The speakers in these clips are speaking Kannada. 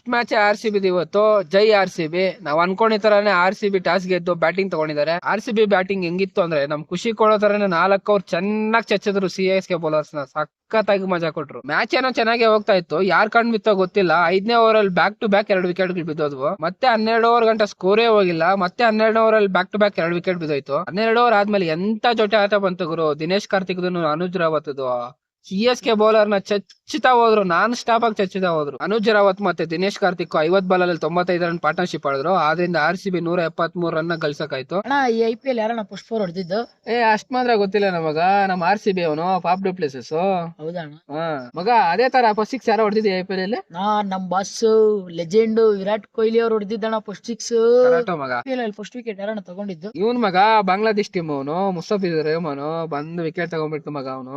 ಫಸ್ಟ್ ಮ್ಯಾಚ್ ಆರ್ ಸಿ ಬಿದ್ ಇವತ್ತು, ಜೈ ಆರ್ ಸಿ ಬಿ ನಾವ್ ಅನ್ಕೊಂಡಿದ್ ತರಾನೇ ಆರ್ ಸಿ ಬಿ ಟಾಸ್ ಗೆದ್ದು ಬ್ಯಾಟಿಂಗ್ ತಗೊಂಡಿದ್ದಾರೆ. ಆರ್ ಸಿ ಬಿ ಬ್ಯಾಟಿಂಗ್ ಹೆಂಗಿತ್ತು ಅಂದ್ರೆ, ನಮ್ ಖುಷಿ ಕೊಡೋ ತರಾನೇ ನಾಲ್ಕು ಅವ್ರು ಚೆನ್ನಾಗಿ ಚಚ್ಚಿದ್ರು ಸಿ ಎಸ್ ಕೆ ಬೌಲರ್ಸ್ನ. ಸಖತ್ತಾಗಿ ಮಜಾ ಕೊಟ್ರು. ಮ್ಯಾಚ್ ಏನೋ ಚೆನ್ನಾಗಿ ಹೋಗ್ತಾ ಇತ್ತು. ಯಾರ್ ಕಣ್ ಬಿತ್ತೋ ಗೊತ್ತಿಲ್ಲ. ಐದನೇ ಓವರ್ ಅಲ್ಲಿ ಬ್ಯಾಕ್ ಟು ಬ್ಯಾಕ್ ಎರಡು ವಿಕೆಟ್ ಬಿದ್ದೋದ್ವು. ಮತ್ತೆ ಹನ್ನೆರಡು ಓವರ್ ಗಂಟ ಸ್ಕೋರೇ ಹೋಗಿಲ್ಲ. ಮತ್ತೆ ಹನ್ನೆರಡು ಓವರ್ ಅಲ್ಲಿ ಬ್ಯಾಕ್ ಟು ಬ್ಯಾಕ್ ಎರಡು ವಿಕೆಟ್ ಬಿದ್ದೋಯ್ತು. ಹನ್ನೆರಡು ಓವರ್ ಆದ್ಮೇಲೆ ಎಂತ ಜೊತೆ ಆಟ ಬಂತು ಗುರು? Dinesh Karthik Anuj Rawat C S K ಬೌಲರ್ನ ಚಚ್ಚುತ್ತಾ ಹೋದ್ರು. ನಾನ್ ಸ್ಟಾಪ್ ಆಗಿ ಚಚ್ಚಿತಾ ಹೋದ್ರು. ಅನುಜ್ ರಾವತ್ ಮತ್ತೆ ದಿನೇಶ್ ಕಾರ್ತಿಕ್ ಐವತ್ ಬಾಲ್ ಅಲ್ಲಿ ತೊಂಬತ್ತೈದು ರನ್ ಪಾರ್ಟ್ನರ್ಶಿಪ್ ಆಡಿದ್ರು. ಆದ್ರಿಂದ ಆರ್ ಸಿ ಬಿ ನೂರ ಎಪ್ಪತ್ ಮೂರ್ ರನ್ ಗಳಿಸಕಾಯ್ತು. ಅಣ್ಣ ಈ ಐ ಪಿ ಎಲ್ ಯಾರಣ್ಣ ಫೋರ್ ಹೊಡೆದಿದ್ದು? ಏ ಅಷ್ಟ್ ಮಾತ್ರ ಗೊತ್ತಿಲ್ಲ ನಮಗ. ನಮ್ ಆರ್ ಸಿ ಬಿ ಅವನು ಪಾಪ್ ಪ್ಲೇಸಸ್ ಹೌದಾ ಅಣ್ಣ? ಮಗ ಅದೇ ತರ ಫಸ್ಟ್ ಸಿಕ್ಸ್ ಯಾರು ಹೊಡೆದಿದ್ದೆ ಐ ಪಿ ಎಲ್ ಅಲ್ಲಿ? ನಾ ನಮ್ ಬಾಸ್ ಲೆಜೆಂಡ್ ವಿರಾಟ್ ಕೊಹ್ಲಿ ಅವ್ರು ಹೊಡೆದಿದ್ದಣ್ಣ ಫಸ್ಟ್ ಸಿಕ್ಸ್ ಮಗ. ಫಸ್ಟ್ ವಿಕೆಟ್ ಯಾರಣ್ಣ ತಗೊಂಡಿದ್ದು? ಇವನ್ ಮಗ ಬಾಂಗ್ಲಾದೇಶ್ ಟೀಮ್ ಅವನು ಮುಸ್ತಫಿಜ್ ರೆಹಮಾನು ಬಂದ್ ವಿಕೆಟ್ ತಗೊಂಡ್ಬಿಟ್ಟು ಮಗ ಅವನು.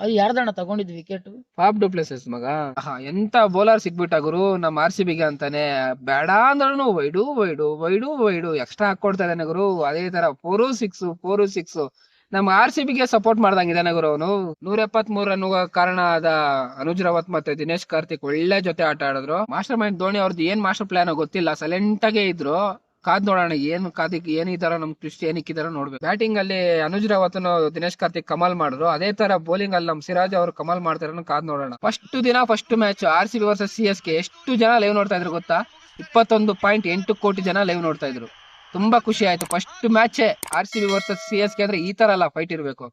ಅದು ಯಾರ್ದಣ್ಣ ತಗೊಂಡಿದ್ ವಿಕೆಟ್ ಪಾಪ್ ಡುಪ್ಲೆಸಸ್ ಮಗ. ಆಹಾ, ಎಂತ ಬೌಲರ್ ಸಿಕ್ಬಿಟ್ಟ ಗುರು ನಮ್ ಆರ್ ಸಿ ಬಿಗೆ ಅಂತಾನೆ. ಬೇಡ ಅಂದ್ರೂ wide wide wide wide. Extra ಹಾಕೊಡ್ತಾ ಇದ್ದಾನೆ ಗುರು. ಅದೇ ತರ ಫೋರು ಸಿಕ್ಸ್ ಫೋರು ಸಿಕ್ಸ್ ನಮ್ ಆರ್ ಸಿ ಬಿಗೆ ಸಪೋರ್ಟ್ ಮಾಡ್ದಂಗಿದ್ದಾನೆ ಗುರು ಅವನು. ನೂರ ಎಪ್ಪತ್ ಮೂರ್ ರನ್ ಕಾರಣ ಆದ ಅನುಜ್ ರಾವತ್ ಮತ್ತೆ ದಿನೇಶ್ ಕಾರ್ತಿಕ್ ಒಳ್ಳೆ ಜೊತೆ ಆಟ ಆಡಿದ್ರು. ಮಾಸ್ಟರ್ ಮೈಂಡ್ ಧೋನಿ ಅವ್ರದ್ದು ಏನ್ ಮಾಸ್ಟರ್ ಪ್ಲಾನ್ ಗೊತ್ತಿಲ್ಲ. ಸೈಲೆಂಟ್ ಆಗೇ ಇದ್ರು. ಕಾದ್ ನೋಡೋಣ, ಏನ್ ಕಾದಿಕ್, ಏನ್ ಈ ತರ ನಮ್ ಟ್ವಿಸ್ಟ್ ಏನ್ ಇಕ್ಕಿದಾರ ನೋಡ್ಬೇಕು. ಬ್ಯಾಟಿಂಗ್ ಅಲ್ಲಿ ಅನುಜ್ ರಾವತ್ ದಿನೇಶ್ ಕಾರ್ತಿಕ್ ಕಮಾಲ್ ಮಾಡಿದ್ರು. ಅದೇ ತರ ಬೌಲಿಂಗ್ ಅಲ್ಲಿ ನಮ್ ಸಿರಾಜ್ ಅವರು ಕಮಾಲ್ ಮಾಡ್ತಾರ ಕಾದ್ ನೋಡೋಣ. ಫಸ್ಟ್ ದಿನ first match R C B versus C S K ಎಷ್ಟು ಜನ ಲೈವ್ ನೋಡ್ತಾ ಇದ್ರು ಗೊತ್ತಾ? ಇಪ್ಪತ್ತೊಂದು ಪಾಯಿಂಟ್ ಎಂಟು ಕೋಟಿ ಜನ ಲೈವ್ ನೋಡ್ತಾ ಇದ್ರು. ತುಂಬಾ ಖುಷಿ ಆಯ್ತು. First match R C B versus C S K ಅಂದ್ರೆ ಈ ತರ ಅಲ್ಲ ಫೈಟ್ ಇರ್ಬೇಕು.